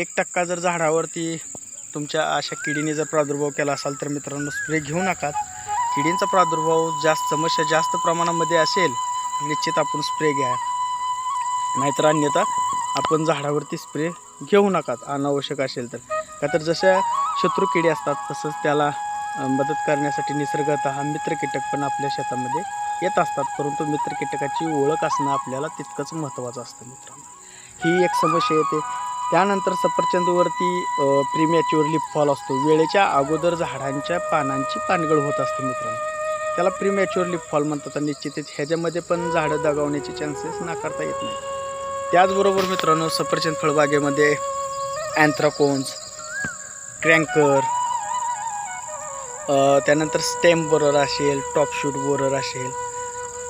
एक टक्का जर झाडावरती तुमच्या अशा किडीने जर प्रादुर्भाव केला असाल तर मित्रांनो स्प्रे घेऊ नका. किडींचा प्रादुर्भाव जास्त समस्या जास्त प्रमाणामध्ये असेल निश्चित आपण स्प्रे घ्या. नाहीतर अन्यथा आपण झाडावरती स्प्रे घेऊ नका अनावश्यक असेल तर. का तर जशा शत्रू किडी असतात तसंच त्याला मदत करण्यासाठी निसर्गत हा मित्र कीटक पण आपल्या शेतामध्ये येत असतात. परंतु मित्र कीटकाची ओळख असणं आपल्याला तितकंच महत्त्वाचं असतं मित्रांनो. ही एक समस्या येते. त्यानंतर सफरचंदवरती प्रीमॅच्युअर लिप फॉल असतो. वेळेच्या अगोदर झाडांच्या पानांची पानगळ होत असते मित्रांनो. त्याला प्रीमॅच्युअर लिप फॉल म्हणतात आणि निश्चितच ह्याच्यामध्ये पण झाडं दगावण्याचे चान्सेस नाकारता येत नाही त्याचबरोबर मित्रांनो सफरचंद फळबागेमध्ये अँथ्राकोन्स क्रँकर त्यानंतर स्टेम बोरर असेल टॉप शूट बोरर असेल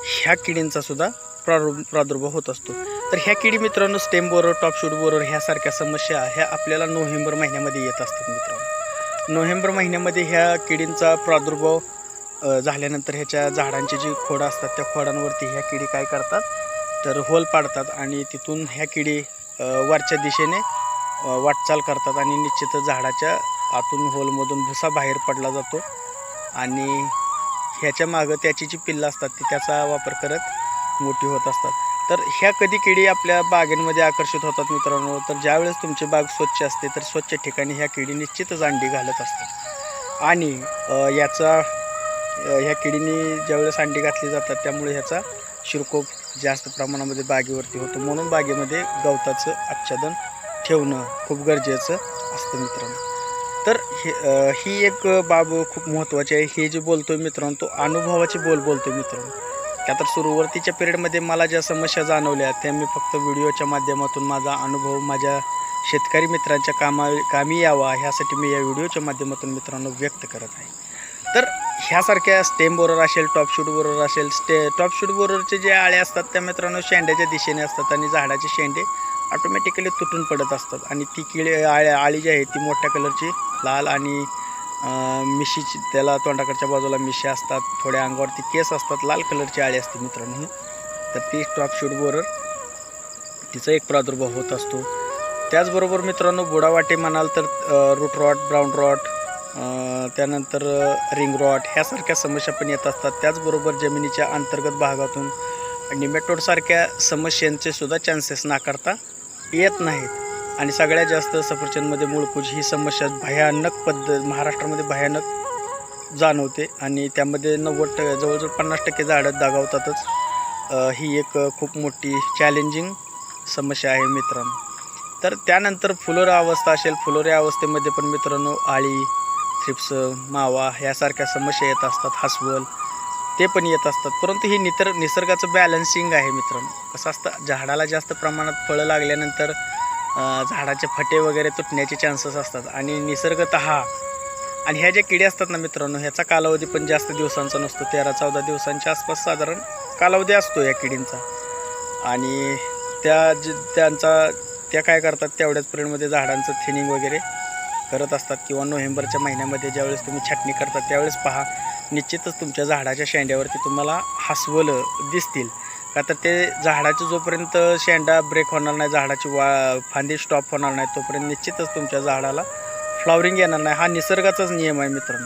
ह्या किडींचा सुद्धा प्रादुर् प्रादुर्भाव होत असतो. तर ह्या किडी मित्रांनो stem borer top shoot borer ह्यासारख्या समस्या ह्या आपल्याला नोव्हेंबर महिन्यामध्ये येत असतात मित्रांनो. नोव्हेंबर महिन्यामध्ये ह्या किडींचा प्रादुर्भाव झाल्यानंतर ह्याच्या झाडांची जी खोडं असतात त्या खोडांवरती ह्या किडी काय करतात? तर होल पाडतात आणि तिथून ह्या किडी वरच्या दिशेने वाटचाल करतात आणि निश्चितच झाडाच्या आतून होलमधून भुसा बाहेर पडला जातो. आणि ह्याच्या मागं त्याची जी पिल्लं असतात ती त्याचा वापर करत मोठी होत असतात. तर ह्या कधी किडी आपल्या बागेमध्ये आकर्षित होतात मित्रांनो? तर ज्यावेळेस तुमची बाग स्वच्छ असते तर स्वच्छ ठिकाणी ह्या किडी निश्चितच अंडी घालत असतात. आणि याचा ह्या किडीने ज्यावेळेस अंडी घातली जातात त्यामुळे ह्याचा शिरकोप जास्त प्रमाणामध्ये बागेवरती होतो. म्हणून बागेमध्ये गवताचं आच्छादन ठेवणं खूप गरजेचं असतं मित्रांनो. तर हे ही एक बाब खूप महत्त्वाची आहे. हे जे आहे मित्रांनो तो अनुभवाचे बोल बोलतोय मित्रांनो. त्या तर सुरुवातीच्या पिरियडमध्ये मला ज्या समस्या जाणवल्या त्या मी फक्त व्हिडिओच्या माध्यमातून माझा अनुभव माझ्या शेतकरी मित्रांच्या कामा कामी यावा ह्यासाठी मी या व्हिडिओच्या माध्यमातून मित्रांनो व्यक्त करत आहे. तर ह्यासारख्या स्टेम बोरर असेल टॉप शूट बोरर असेल स्टे टॉप शूट बोररचे जे आळे असतात त्या मित्रांनो शेंड्याच्या दिशेने असतात आणि झाडाचे शेंडे ऑटोमॅटिकली तुटून पडत असतात. आणि ती किळे आळ्या आळी जी आहे ती मोठ्या कलरची लाल आणि मिशीची त्याला तोंडाकडच्या बाजूला मिशी असतात थोड्या अंगावरती केस असतात लाल कलरची आळी असते मित्रांनो. तर ती टॉप शूट बोरर तिचा एक प्रादुर्भाव होत असतो. त्याचबरोबर मित्रांनो बुडावाटे म्हणाल तर रूट रॉट ब्राऊन रॉट त्यानंतर रिंग रॉट ह्यासारख्या समस्या पण येत असतात. त्याचबरोबर जमिनीच्या अंतर्गत भागातून निमेटोडसारख्या समस्यांचे सुद्धा चान्सेस नाकारता येत नाहीत. आणि सगळ्यात जास्त सफरचंदमध्ये मूळपूज ही समस्या भयानक पद्धत महाराष्ट्रामध्ये भयानक जाणवते आणि त्यामध्ये नव्वद ट जवळजवळ पन्नास टक्के झाडं दागावतातच. ही एक खूप मोठी चॅलेंजिंग समस्या आहे मित्रांनो. तर त्यानंतर फुलोरा अवस्था असेल फुलोऱ्या अवस्थेमध्ये पण मित्रांनो आळी थ्रिप्स मावा यासारख्या समस्या येत असतात हसवल ते पण येत असतात. परंतु ही नितर निसर्गाचं बॅलन्सिंग आहे मित्रांनो. कसं असतं झाडाला जास्त प्रमाणात फळं लागल्यानंतर झाडाचे फटे वगैरे तुटण्याचे चान्सेस असतात. आणि निसर्गत आणि ह्या ज्या किडे असतात ना मित्रांनो ह्याचा कालावधी पण जास्त दिवसांचा नसतो. तेरा चौदा दिवसांच्या आसपास साधारण कालावधी असतो या किडींचा. आणि त्या ज त्यांचा त्या काय करतात तेवढ्याच पिरियडमध्ये झाडांचं थिनिंग वगैरे करत असतात. किंवा नोव्हेंबरच्या महिन्यामध्ये ज्यावेळेस तुम्ही छाटणी करतात त्यावेळेस पहा निश्चितच तुमच्या झाडाच्या शेंड्यावरती तुम्हाला हसवलं दिसतील. का तर ते झाडाचं जोपर्यंत शेंडा ब्रेक होणार नाही झाडाची वा फांदी स्टॉप होणार नाही तोपर्यंत निश्चितच तुमच्या झाडाला फ्लॉवरिंग येणार नाही. हा निसर्गाचाच नियम आहे मित्रांनो.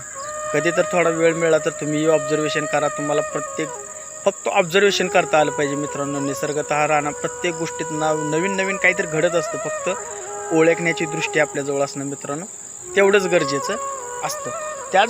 कधी तर थोडा वेळ मिळाला तर तुम्ही ऑब्झर्वेशन करा. तुम्हाला प्रत्येक फक्त ऑब्झर्वेशन करता आलं पाहिजे मित्रांनो. निसर्गत राहणं प्रत्येक गोष्टीत ना नवीन नवीन काहीतरी घडत असतं. फक्त ओळखण्याची दृष्टी आपल्याजवळ असणं मित्रांनो तेवढंच गरजेचं असतं.